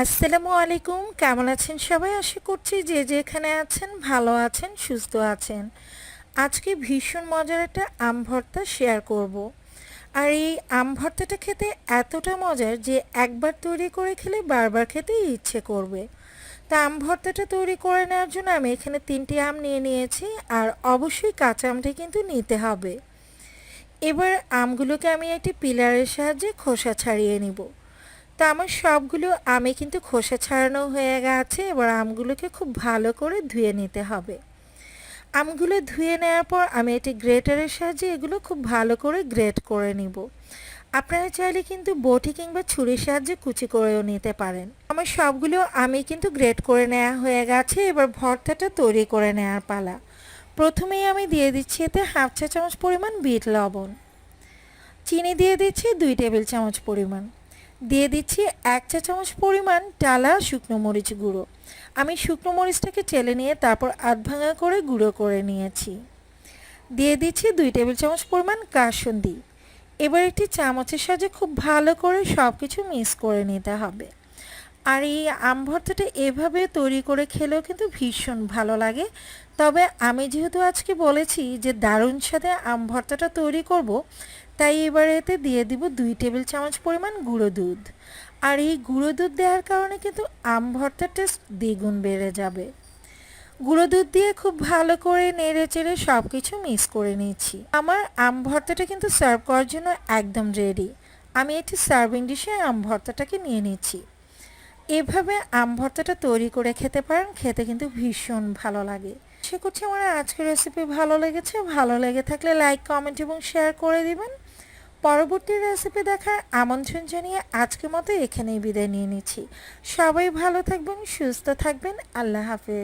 আসসালামু আলাইকুম। কেমন আছেন সবাই? আশা করছি যে যেখানে আছেন ভালো আছেন, সুস্থ আছেন। আজকে ভীষণ মজার একটা আম ভর্তা শেয়ার করব। আর এই আম ভর্তাটা খেতে এতটা মজার যে একবার তৈরি করে খেলে বারবার খেতে ইচ্ছে করবে। তা আম ভর্তাটা তৈরি করে নেওয়ার জন্য আমি এখানে তিনটি আম নিয়ে নিয়েছি আর অবশ্যই কাঁচা আমটা কিন্তু নিতে হবে। এবার আমগুলোকে আমি একটি পিলারের সাহায্যে খোসা ছাড়িয়ে নিব। তা আমার সবগুলো আমে কিন্তু খোসা ছাড়ানো হয়ে গেছে, এবার আমগুলোকে খুব ভালো করে ধুয়ে নিতে হবে। আমগুলো ধুয়ে নেওয়ার পর আমি এটি গ্রেটারের সাহায্যে এগুলো খুব ভালো করে গ্রেট করে নিব। আপনারা চাইলে কিন্তু বটি কিংবা ছুরির সাহায্যে কুচি করেও নিতে পারেন। আমার সবগুলো আমি কিন্তু গ্রেট করে নেওয়া হয়ে গেছে, এবার ভর্তাটা তৈরি করে নেওয়ার পালা। প্রথমেই আমি দিয়ে দিচ্ছি এতে হাফ চা চামচ পরিমাণ বিট লবণ। চিনি দিয়ে দিচ্ছি দুই টেবিল চামচ পরিমাণ। দিয়ে দিচ্ছি এক চা চামচ পরিমাণ টালা শুকনো মরিচ গুঁড়ো। আমি শুকনো মরিচটাকে চেলে নিয়ে তারপর আধ ভাঙা করে গুঁড়ো করে নিয়েছি। দিয়ে দিচ্ছি দুই টেবিল চামচ পরিমাণ কাসুন্দি। এবার একটি চামচের সাহায্যে খুব ভালো করে সব কিছু মিক্স করে নিতে হবে। আর এই আম ভর্তাটা এভাবে তৈরি করে খেলেও কিন্তু ভীষণ ভালো লাগে। তবে আমি যেহেতু আজকে বলেছি যে দারুণ সাথে আম ভর্তাটা তৈরি করব, তাই এবার এতে দিয়ে দিব দুই টেবিল চামচ পরিমাণ গুঁড়ো দুধ। আর এই গুঁড়ো দুধ দেওয়ার কারণে কিন্তু আম ভর্তার টেস্ট দ্বিগুণ বেড়ে যাবে। গুঁড়ো দুধ দিয়ে খুব ভালো করে নেড়ে চেড়ে সব কিছু মিক্স করে নিয়েছি। আমার আম ভর্তাটা কিন্তু সার্ভ করার জন্য একদম রেডি আমি একটি সার্ভিং ডিশে আম ভর্তাটাকে নিয়ে নিচ্ছি। এভাবে আম ভর্তাটা তৈরি করে খেতে পারেন, খেতে কিন্তু ভীষণ ভালো লাগে। সে করছি আমার আজকের রেসিপি ভালো লেগেছে। ভালো লেগে থাকলে লাইক কমেন্ট এবং শেয়ার করে দিবেন। পরবর্তী রেসিপি দেখার আমন্ত্রণ জানিয়ে আজকের মতো এখানেই বিদায় নিয়ে নিচ্ছি। সবাই ভালো থাকবেন, সুস্থ থাকবেন। আল্লাহ হাফেজ।